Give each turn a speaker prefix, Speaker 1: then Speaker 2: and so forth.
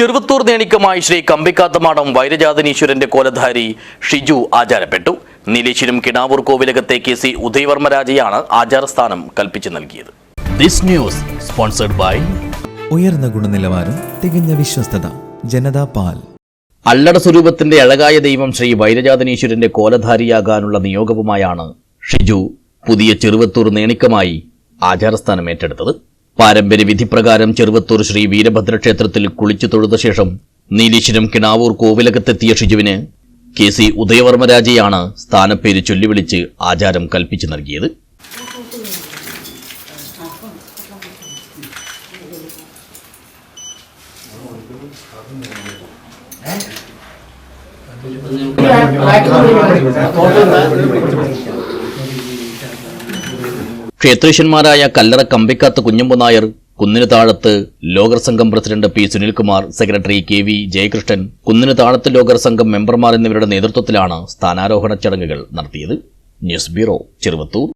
Speaker 1: ചെറുവത്തൂർ നേണിക്കമായി ശ്രീ കമ്പിക്കാത്തമാടം വൈരജാതനീശ്വരന്റെ കോലധാരി ഷിജു ആചാരപ്പെട്ടു. നീലേശ്വരം കിണാവൂർ കോവിലകത്തെ കെ സി ഉദയവർമ്മരാജയാണ് ആചാരസ്ഥാനം കൽപ്പിച്ചു നൽകിയത്. ദിസ് ന്യൂസ് സ്പോൺസർഡ് ബൈ
Speaker 2: ഉയർന്ന ഗുണനിലവാരം തികഞ്ഞ വിശ്വസ്തത ജനതാ പാൽ.
Speaker 1: അല്ലട സ്വരൂപത്തിന്റെ അഴകായ ദൈവം ശ്രീ വൈരജാതനീശ്വരന്റെ കോലധാരിയാകാനുള്ള നിയോഗവുമായാണ് ഷിജു പുതിയ ചെറുവത്തൂർ നേണിക്കമായി ആചാരസ്ഥാനം ഏറ്റെടുത്തത്. പാരമ്പര്യ വിധിപ്രകാരം ചെറുവത്തൂർ ശ്രീ വീരഭദ്ര ക്ഷേത്രത്തിൽ കുളിച്ചു തൊഴുത ശേഷം നീലീശ്വരം കിണാവൂർ കോവിലകത്തെത്തിയ ഷിജുവിന് കെ സി ഉദയവർമ്മരാജയാണ് സ്ഥാനപ്പേര് ചൊല്ലിവിളിച്ച് ആചാരം കൽപ്പിച്ചു നൽകിയത്. ക്ഷേത്രേശന്മാരായ കല്ലറ കമ്പിക്കാത്ത കുഞ്ഞമ്പു നായർ കുന്നിന് താഴത്ത് ലോകർ സംഘം president P Sunilkumar secretary K V Jayakrishnan കുന്നിന് താഴത്ത് ലോകർ സംഘം മെമ്പർമാർ എന്നിവരുടെ നേതൃത്വത്തിലാണ് സ്ഥാനാരോഹണ ചടങ്ങുകൾ നടത്തിയത്. News bureau Cheruvathur.